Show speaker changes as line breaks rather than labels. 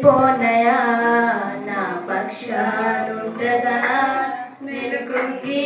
పోనయా నా పక్షాలుండగా నేను కృంగి